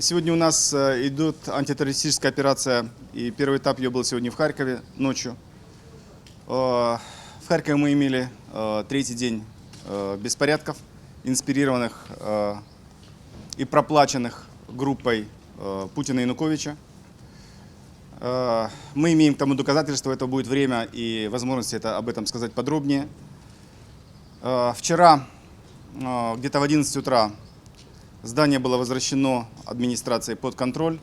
Сегодня у нас э, идет антитеррористическая операция, и первый этап ее был сегодня в Харькове ночью. Э, В Харькове мы имели э, третий день беспорядков, инспирированных и проплаченных группой Путина и Януковича. Мы имеем к тому доказательства, это будет время и возможности это, об этом сказать подробнее. Вчера где-то в 11 утра здание было возвращено администрацией под контроль,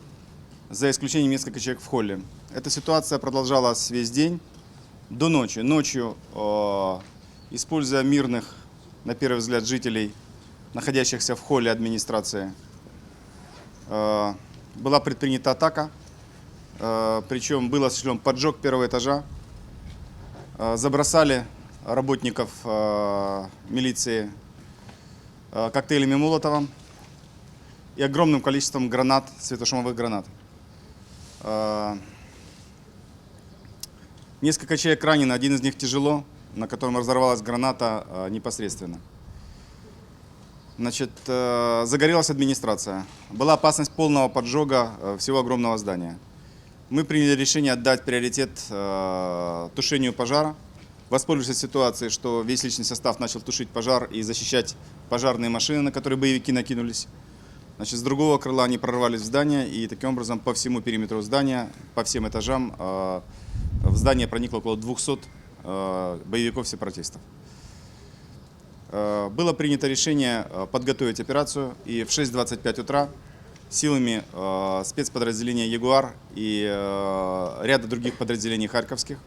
за исключением нескольких человек в холле. Эта ситуация продолжалась весь день до ночи. Ночью, э, используя мирных, на первый взгляд, жителей, находящихся в холле администрации, э, была предпринята атака, э, причем был осуществлен поджог первого этажа, забросали работников милиции коктейлями Молотова и огромным количеством гранат, светошумовых гранат. Э, Несколько человек ранены, один из них тяжело, на котором разорвалась граната э, непосредственно. Значит, э, загорелась администрация. Была опасность полного поджога э, всего огромного здания. Мы приняли решение отдать приоритет э, тушению пожара, воспользовавшись ситуацией, что весь личный состав начал тушить пожар и защищать пожарные машины, на которые боевики накинулись. Значит, с другого крыла они прорвались в здание, и таким образом по всему периметру здания, по всем этажам, э, в здание проникло около 200 э, боевиков-сепаратистов. Э, Было принято решение подготовить операцию, и в 6.25 утра силами спецподразделения «Ягуар» и ряда других подразделений харьковских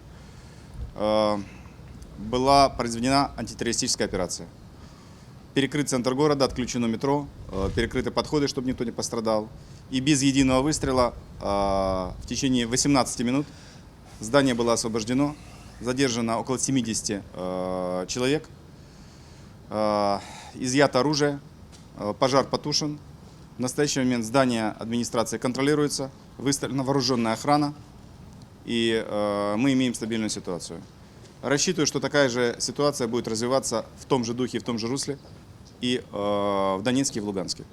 была произведена антитеррористическая операция. Перекрыт центр города, отключено метро, э, перекрыты подходы, чтобы никто не пострадал. И без единого выстрела э, в течение 18 минут здание было освобождено, задержано около 70 э, человек, изъято оружие, пожар потушен. В настоящий момент здание администрации контролируется, выстроена вооруженная охрана, и мы имеем стабильную ситуацию. Рассчитываю, что такая же ситуация будет развиваться в том же духе, в том же русле и э, в Донецке и в Луганске.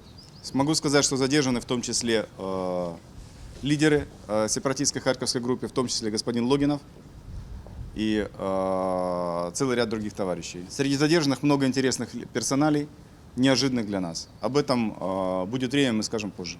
Могу сказать, что задержаны в том числе э, лидеры э, сепаратистской харьковской группы, в том числе господин Логинов, и целый ряд других товарищей. Среди задержанных много интересных персоналей, неожиданных для нас. Об этом будет время, мы скажем позже.